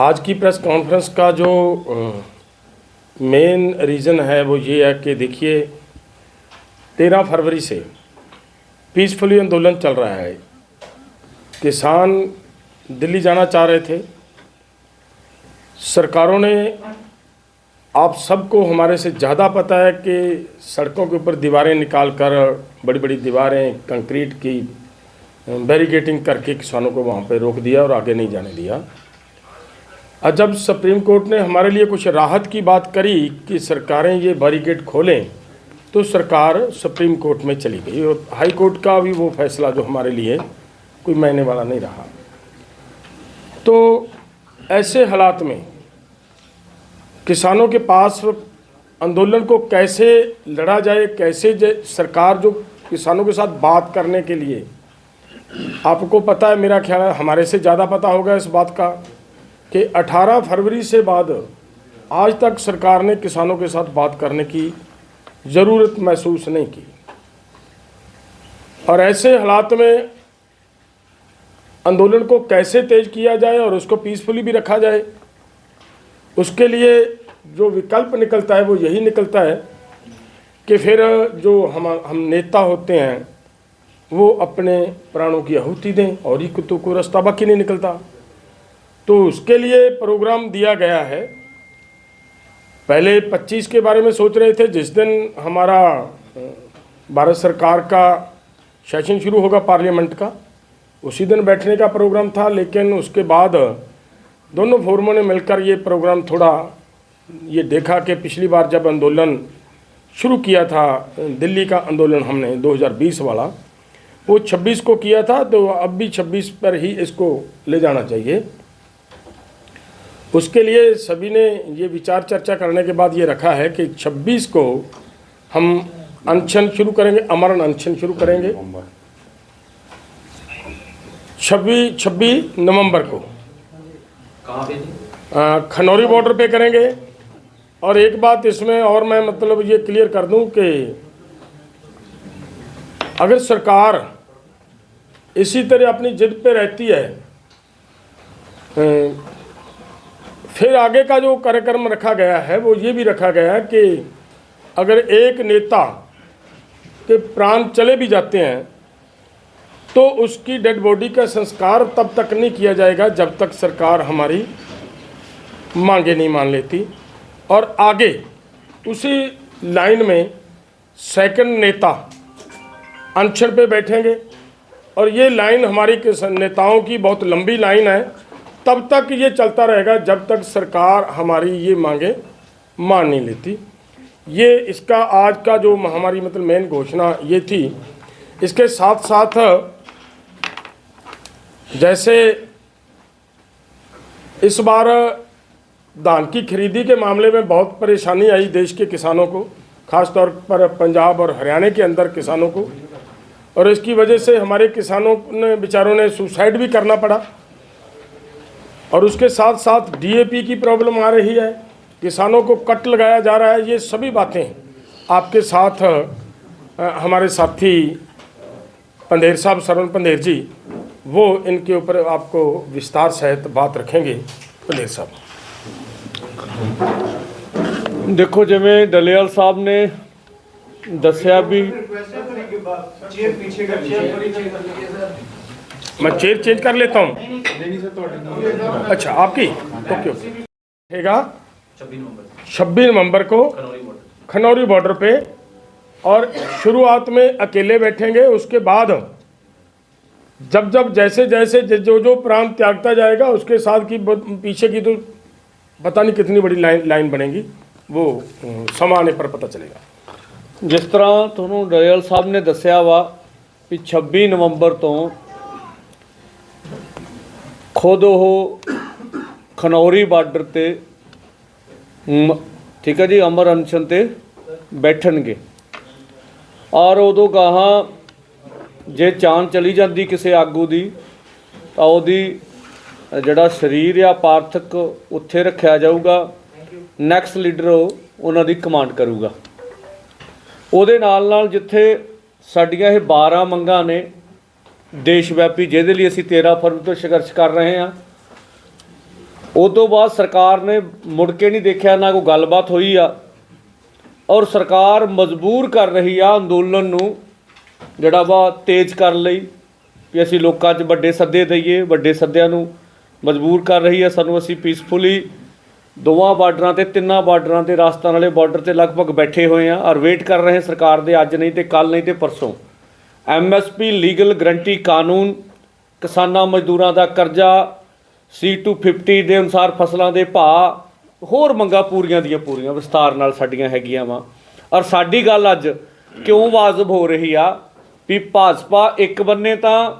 आज की press conference का जो मेन रीज़न है वो ये है कि देखिए, तेरह फरवरी से पीसफुली आंदोलन चल रहा है। किसान दिल्ली जाना चाह रहे थे। सरकारों ने, आप सबको हमारे से ज़्यादा पता है कि सड़कों के ऊपर दीवारें निकाल कर बड़ी बड़ी दीवारें, कंक्रीट की बैरिकेटिंग करके किसानों को वहाँ पे रोक दिया और आगे नहीं जाने दिया। जब सुप्रीम कोर्ट ने हमारे लिए कुछ राहत की बात करी कि सरकारें ये बैरिकेड खोलें तो सरकार सुप्रीम कोर्ट में चली गई और हाई कोर्ट का भी वो फैसला जो हमारे लिए कोई मायने वाला नहीं रहा। तो ऐसे हालात में किसानों के पास आंदोलन को कैसे लड़ा जाए, कैसे जे- सरकार जो किसानों के साथ बात करने के लिए, आपको पता है, मेरा ख्याल है, हमारे से ज़्यादा पता होगा इस बात का। कि 18 फरवरी से बाद आज तक सरकार ने किसानों के साथ बात करने की ज़रूरत महसूस नहीं की। और ऐसे हालात में आंदोलन को कैसे तेज किया जाए और उसको पीसफुली भी रखा जाए, उसके लिए जो विकल्प निकलता है वो यही निकलता है कि फिर जो हम हम नेता होते हैं, वो अपने प्राणों की आहुति दें और ही कुत्तों को रास्ता बाकी नहीं निकलता। तो उसके लिए प्रोग्राम दिया गया है। पहले 25 के बारे में सोच रहे थे, जिस दिन हमारा भारत सरकार का सेशन शुरू होगा पार्लियामेंट का, उसी दिन बैठने का प्रोग्राम था, लेकिन उसके बाद दोनों फोरमों ने मिलकर ये प्रोग्राम थोड़ा, ये देखा कि पिछली बार जब आंदोलन शुरू किया था, दिल्ली का आंदोलन हमने 2020 वाला, वो 26 को किया था तो अब भी 26 पर ही इसको ले जाना चाहिए। उसके लिए सभी ने ये विचार चर्चा करने के बाद ये रखा है कि 26 को हम अनशन शुरू करेंगे अमरण अनशन शुरू करेंगे। छब्बीस छब्बीस नवंबर को। कहाँ पे जी खनौरी बॉर्डर पे करेंगे। और एक बात इसमें और मैं मतलब ये क्लियर कर दूँ कि अगर सरकार इसी तरह अपनी जिद पे रहती है फिर आगे का जो कार्यक्रम रखा गया है, वो ये भी रखा गया है कि अगर एक नेता के प्राण चले भी जाते हैं तो उसकी डेड बॉडी का संस्कार तब तक नहीं किया जाएगा जब तक सरकार हमारी मांगे नहीं मान लेती। और आगे उसी लाइन में सेकंड नेता अनशन पे बैठेंगे। और ये लाइन हमारी नेताओं की बहुत लंबी लाइन है तब तक ये चलता रहेगा जब तक सरकार हमारी ये मांगे मान नहीं लेती। ये इसका आज का जो हमारी मतलब मेन घोषणा ये थी, इसके साथ साथ जैसे इस बार धान की खरीदी के मामले में बहुत परेशानी आई देश के किसानों को, खासतौर पर पंजाब और हरियाणा के अंदर किसानों को। और इसकी वजह से हमारे किसानों ने, बेचारों ने सुसाइड भी करना पड़ा। और उसके साथ साथ डीएपी की प्रॉब्लम आ रही है। किसानों को कट लगाया जा रहा है ये सभी बातें आपके साथ हमारे साथी पंधेर साहब सरवन पंधेर जी वो इनके ऊपर आपको विस्तार सहित बात रखेंगे। पंधेर साहब। देखो जिमें डलियाल साहब ने दसिया भी मैं चेयर चेंज कर लेता हूँ अच्छा आपकी ओके ओके रहेगा छब्बीस नवंबर छब्बीस नवंबर को खनौरी बॉर्डर खनौरी बॉर्डर पे और शुरुआत में अकेले बैठेंगे उसके बाद जब जब जैसे जैसे ज- जो जो प्रांत त्यागता जाएगा उसके साथ की ब- पीछे की तो पता नहीं कितनी बड़ी लाइन लाइन बनेगी वो अ, समय आने पर पता चलेगा ਜਿਸ ਤਰ੍ਹਾਂ ਤੁਹਾਨੂੰ ਡਲੇਵਾਲ ਸਾਹਿਬ ਨੇ ਦੱਸਿਆ ਵਾ ਵੀ 26 ਨਵੰਬਰ ਤੋਂ ਖੁਦ ਉਹ ਖਨੌਰੀ ਬਾਰਡਰ ਤੇ ਮ- ਠੀਕ ਹੈ ਜੀ, ਅਮਰ ਅਨਸ਼ਨ ਤੇ ਬੈਠਣਗੇ। ਔਰ ਉਦੋਂ ਗਾਹਾਂ ਜੇ ਚਾਨ ਚਲੀ ਜਾਂਦੀ ਕਿਸੇ ਆਗੂ ਦੀ, ਤਾਂ ਉਹਦੀ ਜਿਹੜਾ ਸਰੀਰ ਆ, ਪਾਰਥਕ ਉੱਥੇ ਰੱਖਿਆ ਜਾਊਗਾ। ਨੈਕਸਟ ਲੀਡਰ ਉਹ ਉਹਨਾਂ ਦੀ ਕਮਾਂਡ ਕਰੂਗਾ। ਉਹਦੇ ਨਾਲ ਨਾਲ ਜਿੱਥੇ ਸਾਡੀਆਂ ਇਹ 12 ਮੰਗਾਂ ਨੇ ਦੇਸ਼ ਵਿਆਪੀ ਜਿਹਦੇ ਲਈ ਅਸੀਂ 13 ਫਰਵਰੀ ਤੋਂ ਸੰਘਰਸ਼ ਕਰ ਰਹੇ ਹਾਂ। ਉਸ ਤੋਂ ਬਾਅਦ ਸਰਕਾਰ ਨੇ ਮੁੜ ਕੇ ਨਹੀਂ ਦੇਖਿਆ ਨਾ ਕੋਈ ਗੱਲਬਾਤ ਹੋਈ ਆ। ਔਰ ਸਰਕਾਰ ਮਜਬੂਰ ਕਰ ਰਹੀ ਆ ਅੰਦੋਲਨ ਨੂੰ, ਜਿਹੜਾ ਵਾ ਤੇਜ਼ ਕਰਨ ਲਈ ਵੀ ਅਸੀਂ ਲੋਕਾਂ 'ਚ ਵੱਡੇ ਸੱਦੇ ਦਈਏ, ਵੱਡੇ ਸੱਦਿਆਂ ਨੂੰ ਮਜਬੂਰ ਕਰ ਰਹੀ ਆ। ਸਾਨੂੰ ਅਸੀਂ ਪੀਸਫੁਲੀ ਦੋਵਾਂ ਬਾਰਡਰਾਂ ਤੇ, ਤਿੰਨਾਂ ਬਾਰਡਰਾਂ ਤੇ, ਰਾਜਸਥਾਨ ਵਾਲੇ ਬਾਰਡਰ ਤੇ ਲਗਭਗ ਬੈਠੇ ਹੋਏ ਆ। ਔਰ ਵੇਟ ਕਰ ਰਹੇ ਸਰਕਾਰ ਦੇ ਅੱਜ ਨਹੀਂ ਤੇ ਕੱਲ ਨਹੀਂ ਤੇ ਪਰਸੋਂ। ਐਮਐਸਪੀ ਲੀਗਲ ਗਰੰਟੀ ਕਾਨੂੰਨ, ਕਿਸਾਨਾਂ ਮਜ਼ਦੂਰਾਂ ਦਾ ਕਰਜ਼ਾ C250 ਦੇ ਅਨੁਸਾਰ ਫਸਲਾਂ ਦੇ ਭਾਅ, ਹੋਰ ਮੰਗਾਂ ਪੂਰੀਆਂ ਦੀਆਂ ਪੂਰੀਆਂ, ਵਿਸਤਾਰ ਨਾਲ ਸਾਡੀਆਂ ਹੈਗੀਆਂ ਵਾ। ਔਰ ਸਾਡੀ ਗੱਲ ਅੱਜ ਕਿਉਂ ਵਾਜਬ ਹੋ ਰਹੀ ਆ? ਵੀ ਭਾਜਪਾ ਇੱਕ ਬੰਨੇ ਤਾਂ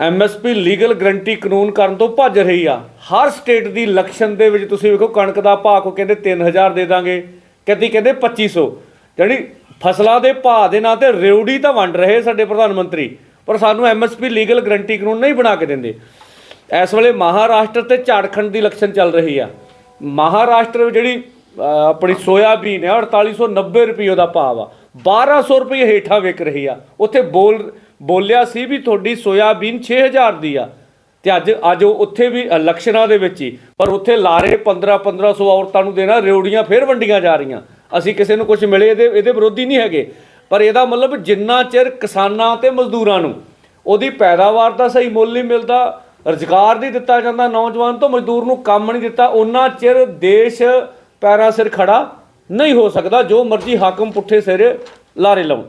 ਐਮਐਸਪੀ ਲੀਗਲ ਗਰੰਟੀ ਕਾਨੂੰਨ ਕਰਨ ਤੋਂ ਭੱਜ ਰਹੀ ਆ। ਹਰ ਸਟੇਟ ਦੀ ਇਲੈਕਸ਼ਨ ਦੇ ਵਿੱਚ ਤੁਸੀਂ ਵੇਖੋ, ਕਣਕ ਦਾ ਭਾਅ ਕੋ ਕਹਿੰਦੇ 3000 ਦੇ ਦਾਂਗੇ, ਕਦੀ ਕਹਿੰਦੇ 2500 ਜਿਹੜੀ ਫਸਲਾਂ ਦੇ ਭਾਅ ਦੇ ਨਾਂ ਤੇ ਰਿਉੜੀ ਤਾਂ ਵੰਡ ਰਹੇ ਸਾਡੇ ਪ੍ਰਧਾਨ ਮੰਤਰੀ, ਪਰ ਸਾਨੂੰ ਐਮਐਸਪੀ ਲੀਗਲ ਗਰੰਟੀ ਕਾਨੂੰਨ ਨਹੀਂ ਬਣਾ ਕੇ ਦਿੰਦੇ। ਇਸ ਵੇਲੇ ਮਹਾਰਾਸ਼ਟਰ ਤੇ ਝਾਰਖੰਡ ਦੀ ਇਲੈਕਸ਼ਨ ਚੱਲ ਰਹੀ ਆ। ਮਹਾਰਾਸ਼ਟਰ ਜਿਹੜੀ ਆਪਣੀ ਸੋਇਆਬੀਨ ਹੈ 4890 ਰੁਪਏ ਦਾ ਭਾਅ ਆ। 1200 ਰੁਪਏ ਹੇਠਾਂ ਵਿਕ ਰਹੀ ਆ। ਉੱਥੇ ਬੋਲ, ਬੋਲਿਆ ਸੀ ਵੀ ਤੁਹਾਡੀ ਸੋਇਆਬੀਨ 6000 ਦੀ ਆ। ਤੇ ਅੱਜ ਅੱਜ ਉਹ ਉੱਥੇ ਵੀ ਇਲੈਕਸ਼ਨਾਂ ਦੇ ਵਿੱਚ ਹੀ। ਪਰ ਉੱਥੇ ਲਾਰੇ 15 1500 ਔਰਤਾਂ ਨੂੰ ਦੇਣਾ ਰਿਉੜੀਆਂ ਫੇਰ ਵੰਡੀਆਂ ਜਾ ਰਹੀਆਂ। ਅਸੀਂ ਕਿਸੇ ਨੂੰ ਕੁਝ ਮਿਲੇ, ਇਹਦੇ ਇਹਦੇ ਵਿਰੋਧੀ ਨਹੀਂ ਹੈਗੇ। ਪਰ ਇਹਦਾ ਮਤਲਬ ਜਿੰਨਾ ਚਿਰ ਕਿਸਾਨਾਂ ਤੇ ਮਜ਼ਦੂਰਾਂ ਨੂੰ ਉਹਦੀ ਪੈਦਾਵਾਰ ਦਾ ਸਹੀ ਮੁੱਲ ਨਹੀਂ ਮਿਲਦਾ, ਰੁਜ਼ਗਾਰ ਨਹੀਂ ਦਿੱਤਾ ਜਾਂਦਾ, ਨੌਜਵਾਨ ਤੋਂ ਮਜ਼ਦੂਰ ਨੂੰ ਕੰਮ ਨਹੀਂ ਦਿੱਤਾ, ਉਹਨਾਂ ਚਿਰ ਦੇਸ਼ ਪੈਰਾਂ ਸਿਰ ਖੜਾ ਨਹੀਂ ਹੋ ਸਕਦਾ, ਜੋ ਮਰਜ਼ੀ ਹਾਕਮ ਪੁੱਠੇ ਸਿਰ ਲਾਰੇ ਲਾਉਣ।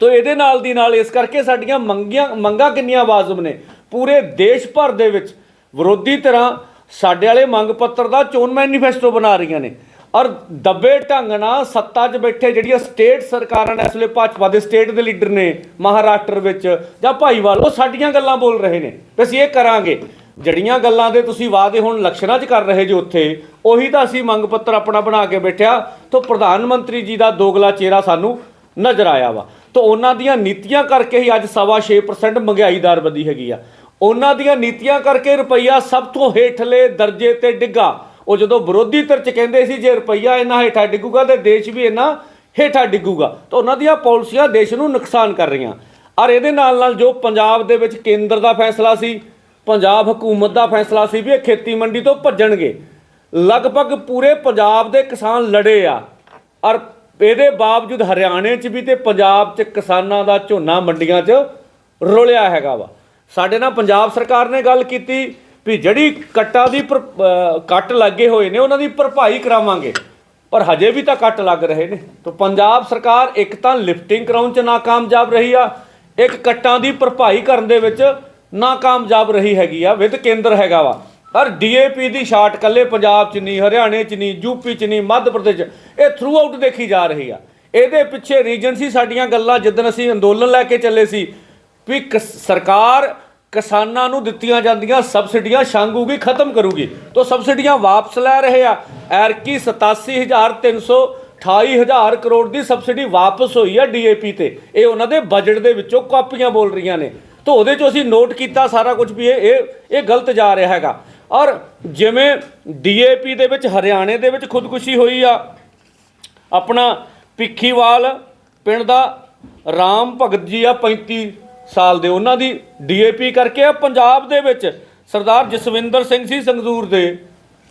ਤੋ ਇਹਦੇ ਨਾਲ ਦੀ ਨਾਲ ਇਸ ਕਰਕੇ ਸਾਡੀਆਂ ਮੰਗੀਆਂ, ਮੰਗਾਂ ਕਿੰਨੀਆਂ ਵਾਜਬ ਨੇ। ਪੂਰੇ ਦੇਸ਼ ਭਰ ਦੇ ਵਿੱਚ ਵਿਰੋਧੀ ਤਰ੍ਹਾਂ ਸਾਡੇ ਵਾਲੇ ਮੰਗ ਪੱਤਰ ਦਾ ਚੋਣ ਮੈਨੀਫੈਸਟੋ ਬਣਾ ਰਹੀਆਂ ਨੇ। ਔਰ ਦੱਬੇ ਢੰਗ ਨਾਲ ਸੱਤਾ 'ਚ ਬੈਠੇ ਜਿਹੜੀਆਂ ਸਟੇਟ ਸਰਕਾਰਾਂ ਨੇ, ਇਸ ਵੇਲੇ ਭਾਜਪਾ ਦੇ ਸਟੇਟ ਦੇ ਲੀਡਰ ਨੇ ਮਹਾਰਾਸ਼ਟਰ ਵਿੱਚ, ਜਾਂ ਭਾਈਵਾਲ, ਉਹ ਸਾਡੀਆਂ ਗੱਲਾਂ ਬੋਲ ਰਹੇ ਨੇ। ਵੀ ਅਸੀਂ ਇਹ ਕਰਾਂਗੇ। ਜੜੀਆਂ ਗੱਲਾਂ ਦੇ ਤੁਸੀਂ ਵਾਅਦੇ ਹੁਣ ਇਲੈਕਸ਼ਨਾਂ 'ਚ ਕਰ ਰਹੇ ਜੋ ਉੱਥੇ, ਉਹੀ ਤਾਂ ਅਸੀਂ ਮੰਗ ਪੱਤਰ ਆਪਣਾ ਬਣਾ ਕੇ ਬੈਠਿਆ, ਤੋਂ ਪ੍ਰਧਾਨ ਮੰਤਰੀ ਜੀ ਦਾ ਦੋਗਲਾ ਚਿਹਰਾ ਸਾਨੂੰ ਨਜ਼ਰ ਆਇਆ ਵਾ। ਤਾਂ ਉਹਨਾਂ ਦੀਆਂ ਨੀਤੀਆਂ ਕਰਕੇ ਹੀ ਅੱਜ ਸਵਾ ਛੇ 6% ਮਹਿੰਗਾਈ ਦਰ ਵਧੀ ਹੈਗੀ ਆ। ਉਹਨਾਂ ਦੀਆਂ ਨੀਤੀਆਂ ਕਰਕੇ ਰੁਪਈਆ ਸਭ ਤੋਂ ਹੇਠਲੇ ਦਰਜੇ ਤੇ ਡਿੱਗਾ। ਉਹ ਜਦੋਂ ਵਿਰੋਧੀ ਧਿਰ ਚ ਕਹਿੰਦੇ ਸੀ ਜੇ ਰੁਪਈਆ ਇੰਨਾ ਹੇਠਾਂ ਡਿੱਗੂਗਾ ਤੇ ਦੇਸ਼ ਵੀ ਇੰਨਾ ਹੇਠਾਂ ਡਿੱਗੂਗਾ, ਤਾਂ ਉਹਨਾਂ ਦੀਆਂ ਪਾਲਿਸੀਆਂ ਦੇਸ਼ ਨੂੰ ਨੁਕਸਾਨ ਕਰ ਰਹੀਆਂ। ਔਰ ਇਹਦੇ ਨਾਲ ਨਾਲ ਜੋ ਪੰਜਾਬ ਦੇ ਵਿੱਚ ਕੇਂਦਰ ਦਾ ਫੈਸਲਾ ਸੀ, ਪੰਜਾਬ ਹਕੂਮਤ ਦਾ ਫੈਸਲਾ ਸੀ ਵੀ ਇਹ ਖੇਤੀ ਮੰਡੀ ਤੋਂ ਭੱਜਣਗੇ। ਲਗਭਗ ਪੂਰੇ ਪੰਜਾਬ ਦੇ ਕਿਸਾਨ ਲੜੇ ਆ। ਔਰ ਇਹਦੇ ਬਾਵਜੂਦ ਹਰਿਆਣੇ 'ਚ ਵੀ ਤੇ ਪੰਜਾਬ 'ਚ ਕਿਸਾਨਾਂ ਦਾ ਝੋਨਾ ਮੰਡੀਆਂ 'ਚ ਰੁਲਿਆ ਹੈਗਾ ਵਾ। ਸਾਡੇ ਨਾਲ ਪੰਜਾਬ ਸਰਕਾਰ ਨੇ ਗੱਲ ਕੀਤੀ ਵੀ ਜਿਹੜੀ ਕੱਟਾਂ ਦੀ ਭਰ- ਕੱਟ ਲੱਗੇ ਹੋਏ ਨੇ, ਉਹਨਾਂ ਦੀ ਭਰਪਾਈ ਕਰਾਵਾਂਗੇ। ਪਰ ਹਜੇ ਵੀ ਤਾਂ ਕੱਟ ਲੱਗ ਰਹੇ ਨੇ। ਤਾਂ ਪੰਜਾਬ ਸਰਕਾਰ ਇੱਕ ਤਾਂ ਲਿਫਟਿੰਗ ਕਰਾਉਣ 'ਚ ਨਾਕਾਮਯਾਬ ਰਹੀ ਆ, ਇੱਕ ਕੱਟਾਂ ਦੀ ਭਰਪਾਈ ਕਰਨ ਦੇ ਵਿੱਚ ਨਾਕਾਮਯਾਬ ਰਹੀ ਹੈਗੀ ਆ ਵਿਦ ਕੇਂਦਰ ਹੈਗਾ ਵਾ। ਪਰ ਡੀਏਪੀ ਦੀ ਸ਼ਾਟ ਕੱਲੇ ਪੰਜਾਬ 'ਚ ਨਹੀਂ, ਹਰਿਆਣੇ 'ਚ ਨਹੀਂ ਯੂਪੀ 'ਚ ਨਹੀਂ, ਮੱਧ ਪ੍ਰਦੇਸ਼ 'ਚ ਇਹ ਥਰੂ ਆਊਟ ਦੇਖੀ ਜਾ ਰਹੀ ਆ। ਇਹਦੇ ਪਿੱਛੇ ਰੀਜਨ ਸੀ ਸਾਡੀਆਂ ਗੱਲਾਂ, ਜਿੱਦਣ ਅਸੀਂ ਅੰਦੋਲਨ ਲੈ ਕੇ ਚੱਲੇ ਸੀ, ਵੀ ਕਿਸ- ਸਰਕਾਰ ਕਿਸਾਨਾਂ ਨੂੰ ਦਿੱਤੀਆਂ ਜਾਂਦੀਆਂ ਸਬਸਿਡੀਆਂ ਛਾਂਗੂਗੀ ਖਤਮ ਕਰੂਗੀ। ਤੋਂ ਸਬਸਿਡੀਆਂ ਵਾਪਸ ਲੈ ਰਹੇ ਆ। ਐਰਕੀ 87328 ਕਰੋੜ ਦੀ ਸਬਸਿਡੀ ਵਾਪਸ ਹੋਈ ਆ ਡੀਏਪੀ ਤੇ। ਇਹ ਉਹਨਾਂ ਦੇ ਬਜਟ ਦੇ ਵਿੱਚੋਂ ਕਾਪੀਆਂ ਬੋਲ ਰਹੀਆਂ ਨੇ। ਤੋਂ ਉਹਦੇ ਚੋਂ ਅਸੀਂ ਨੋਟ ਕੀਤਾ ਸਾਰਾ ਕੁਝ ਵੀ ਇਹ ਇਹ ਗਲਤ ਜਾ ਰਿਹਾ ਹੈਗਾ। ਔਰ ਜਿਵੇਂ ਡੀਏਪੀ ਦੇ ਵਿੱਚ ਹਰਿਆਣੇ ਦੇ ਵਿੱਚ ਖੁਦਕੁਸ਼ੀ ਹੋਈ ਆ। ਆਪਣਾ ਭਿੱਖੀਵਾਲ ਪਿੰਡ ਦਾ ਰਾਮ ਭਗਤ ਜੀ ਆ 35 ਸਾਲ ਦੇ ਉਹਨਾਂ ਦੀ ਡੀਏਪੀ ਕਰਕੇ ਆ ਪੰਜਾਬ ਦੇ ਵਿੱਚ ਸਰਦਾਰ ਜਸਵਿੰਦਰ ਸਿੰਘ ਸੀ ਸੰਗਦੂਰ ਦੇ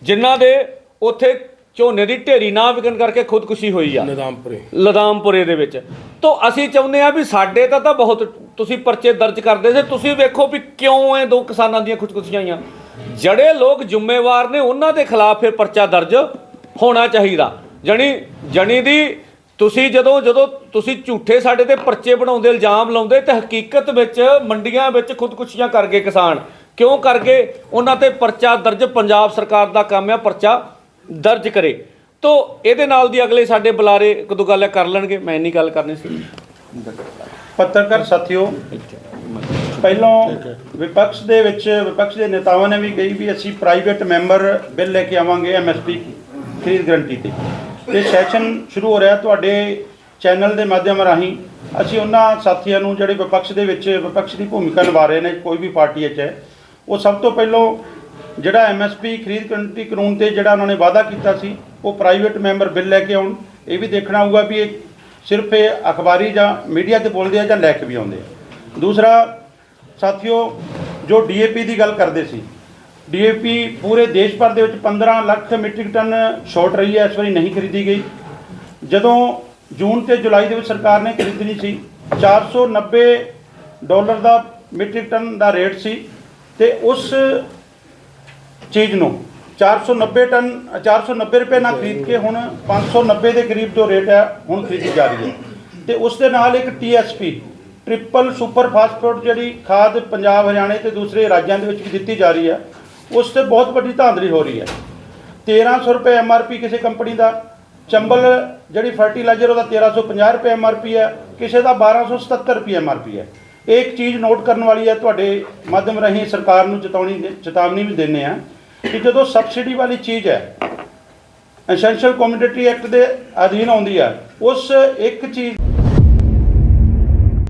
ਜਿਨ੍ਹਾਂ ਦੇ ਉੱਥੇ ਝੋਨੇ ਦੀ ਢੇਰੀ ਨਾ ਵਿਕਣ ਕਰਕੇ ਖੁਦਕੁਸ਼ੀ ਹੋਈ ਆ। ਨਿਜ਼ਾਮਪੁਰੇ ਲਦਾਮਪੁਰੇ ਦੇ ਵਿੱਚ। ਤੋਂ ਅਸੀਂ ਚਾਹੁੰਦੇ ਆ ਵੀ ਸਾਡੇ ਤਾਂ ਤਾਂ ਬਹੁਤ ਤੁਸੀਂ ਪਰਚੇ ਦਰਜ ਕਰਦੇ ਸੀ ਤੁਸੀਂ ਵੇਖੋ ਵੀ ਕਿਉਂ ਇਹ ਦੋ ਕਿਸਾਨਾਂ ਦੀਆਂ ਖੁਦਕੁਸ਼ੀਆਂ ਆਈਆਂ। ਜਿਹੜੇ ਲੋਕ ਜ਼ਿੰਮੇਵਾਰ ਨੇ ਉਹਨਾਂ ਦੇ ਖਿਲਾਫ ਫਿਰ ਪਰਚਾ ਦਰਜ ਹੋਣਾ ਚਾਹੀਦਾ। ਜਣੀ ਜਣੀ ਦੀ ਤੁਸੀਂ ਜਦੋਂ ਜਦੋਂ ਤੁਸੀਂ ਝੂਠੇ ਸਾਡੇ ਤੇ ਪਰਚੇ ਬਣਾਉਂਦੇ, ਇਲਜ਼ਾਮ ਲਾਉਂਦੇ, ਤੇ ਹਕੀਕਤ ਵਿੱਚ, ਮੰਡੀਆਂ ਵਿੱਚ ਖੁਦਕੁਸ਼ੀਆਂ ਕਰ ਗਏ ਕਿਸਾਨ। ਕਿਉਂ ਕਰ ਗਏ? ਉਹਨਾਂ ਤੇ ਪਰਚਾ ਦਰਜ, ਪੰਜਾਬ ਸਰਕਾਰ ਦਾ ਕੰਮ ਆ, ਪਰਚਾ ਦਰਜ ਕਰੇ। ਤੋ ਇਹਦੇ ਨਾਲ ਦੀ ਅਗਲੇ ਸਾਡੇ ਬੁਲਾਰੇ ਇੱਕ ਦੋ ਗੱਲ ਕਰ ਲੈਣਗੇ। ਮੈਂ ਇੰਨੀ ਗੱਲ ਕਰਨੀ ਸੀ। ਪੱਤਰਕਾਰ ਸਾਥੀਓ, ਪਹਿਲਾਂ ਵਿਪਕਸ਼ ਦੇ ਵਿੱਚ, ਵਿਪਕਸ਼ ਦੇ ਨੇਤਾਵਾਂ ਨੇ ਵੀ ਕਹੀ ਵੀ ਅਸੀਂ ਪ੍ਰਾਈਵੇਟ ਮੈਂਬਰ ਬਿੱਲ ਲੈ ਕੇ ਆਵਾਂਗੇ ਐਮਐਸਪੀ ਖਰੀਦ ਗਰੰਟੀ ਤੇ। ਤੇ ਸੈਸ਼ਨ ਸ਼ੁਰੂ ਹੋ ਰਿਹਾ ਤੁਹਾਡੇ ਚੈਨਲ ਦੇ ਮਾਧਿਅਮ ਰਾਹੀਂ। ਅਸੀਂ ਉਹਨਾਂ ਸਾਥੀਆਂ ਨੂੰ ਜਿਹੜੇ ਵਿਪਕਸ਼ ਦੇ ਵਿੱਚ ਵਿਪਕਸ਼ ਦੀ ਭੂਮਿਕਾ ਨਿਭਾ ਰਹੇ ਨੇ, ਕੋਈ ਵੀ ਪਾਰਟੀ ਵਿੱਚ ਹੈ, ਉਹ ਸਭ ਤੋਂ ਪਹਿਲਾਂ ਜਿਹੜਾ ਐਮਐਸਪੀ ਖਰੀਦ ਗਰੰਟੀ ਕਾਨੂੰਨ ਤੇ ਜਿਹੜਾ ਉਹਨਾਂ ਨੇ ਵਾਅਦਾ ਕੀਤਾ ਸੀ, ਉਹ ਪ੍ਰਾਈਵੇਟ ਮੈਂਬਰ ਬਿੱਲ ਲੈ ਕੇ ਆਉਣ। ਇਹ ਵੀ ਦੇਖਣਾ ਹੋਊਗਾ ਵੀ ਇਹ ਸਿਰਫ ਇਹ ਅਖਬਾਰੀ ਜਾਂ ਮੀਡੀਆ ਤੇ ਬੋਲਦੇ ਆ ਜਾਂ ਲੈ ਕੇ ਵੀ ਆਉਂਦੇ ਆ। ਦੂਸਰਾ, ਸਾਥੀਓ, ਜੋ ਡੀਏਪੀ ਦੀ ਗੱਲ ਕਰਦੇ ਸੀ ਡੀਏਪੀ ਪੂਰੇ ਦੇਸ਼ ਭਰ ਦੇ ਵਿੱਚ 15 ਲੱਖ ਮੀਟ੍ਰਿਕ ਟਨ ਸ਼ਾਰਟ ਰਹੀ ਹੈ, ਇਸ ਵਾਰੀ ਨਹੀਂ ਖਰੀਦੀ ਗਈ। ਜਦੋਂ ਜੂਨ ਤੇ ਜੁਲਾਈ ਦੇ ਵਿੱਚ ਸਰਕਾਰ ਨੇ ਖਰੀਦਣੀ ਸੀ 490 ਡਾਲਰ ਦਾ ਮੀਟ੍ਰਿਕ ਟਨ ਦਾ ਰੇਟ ਸੀ ਤੇ ਉਸ ਚੀਜ਼ ਨੂੰ 490 ਟਨ 490 ਰੁਪਏ ਨਾਲ ਖਰੀਦ ਕੇ ਹੁਣ 590 ਦੇ ਕਰੀਬ ਜੋ ਰੇਟ ਹੈ, ਹੁਣ ਖਰੀਦੀ ਜਾ ਰਹੀ ਹੈ। ਤੇ ਉਸ ਦੇ ਨਾਲ ਇੱਕ ਟੀਐਸਪੀ ਟ੍ਰਿਪਲ ਸੁਪਰ ਫਾਸਫੇਟ ਜਿਹੜੀ ਖਾਦ ਪੰਜਾਬ, ਹਰਿਆਣੇ ਤੇ ਦੂਸਰੇ ਰਾਜਾਂ ਦੇ ਵਿੱਚ ਵੀ ਦਿੱਤੀ ਜਾ ਰਹੀ ਹੈ। ਉਸ ਤੇ ਬਹੁਤ ਵੱਡੀ ਧਾਂਦਲੀ ਹੋ ਰਹੀ ਹੈ। 1300 ਰੁਪਏ ਐਮਆਰਪੀ ਕਿਸੇ ਕੰਪਨੀ ਦਾ, ਚੰਬਲ ਜਿਹੜੀ ਫਰਟੀਲਾਈਜ਼ਰ ਉਹਦਾ 1350 ਰੁਪਏ ਐਮਆਰਪੀ ਹੈ, ਕਿਸੇ ਦਾ 1277 ਰੁਪਏ ਐਮਆਰਪੀ ਹੈ। ਇਹ ਇੱਕ ਚੀਜ਼ ਨੋਟ ਕਰਨ ਵਾਲੀ ਹੈ, ਤੁਹਾਡੇ ਮਾਧਿਅਮ ਰਾਹੀਂ ਸਰਕਾਰ ਨੂੰ ਚੇਤਾਵਨੀ ਦੇ- ਚੇਤਾਵਨੀ ਵੀ ਦਿੰਦੇ ਆ ਕਿ ਜਦੋਂ ਸਬਸਿਡੀ ਵਾਲੀ ਚੀਜ਼ ਹੈ ਐਸੈਂਸ਼ੀਅਲ ਕਮੋਡਿਟੀ ਐਕਟ ਦੇ ਅਧੀਨ ਆਉਂਦੀ ਹੈ, ਉਸ ਇੱਕ ਚੀਜ਼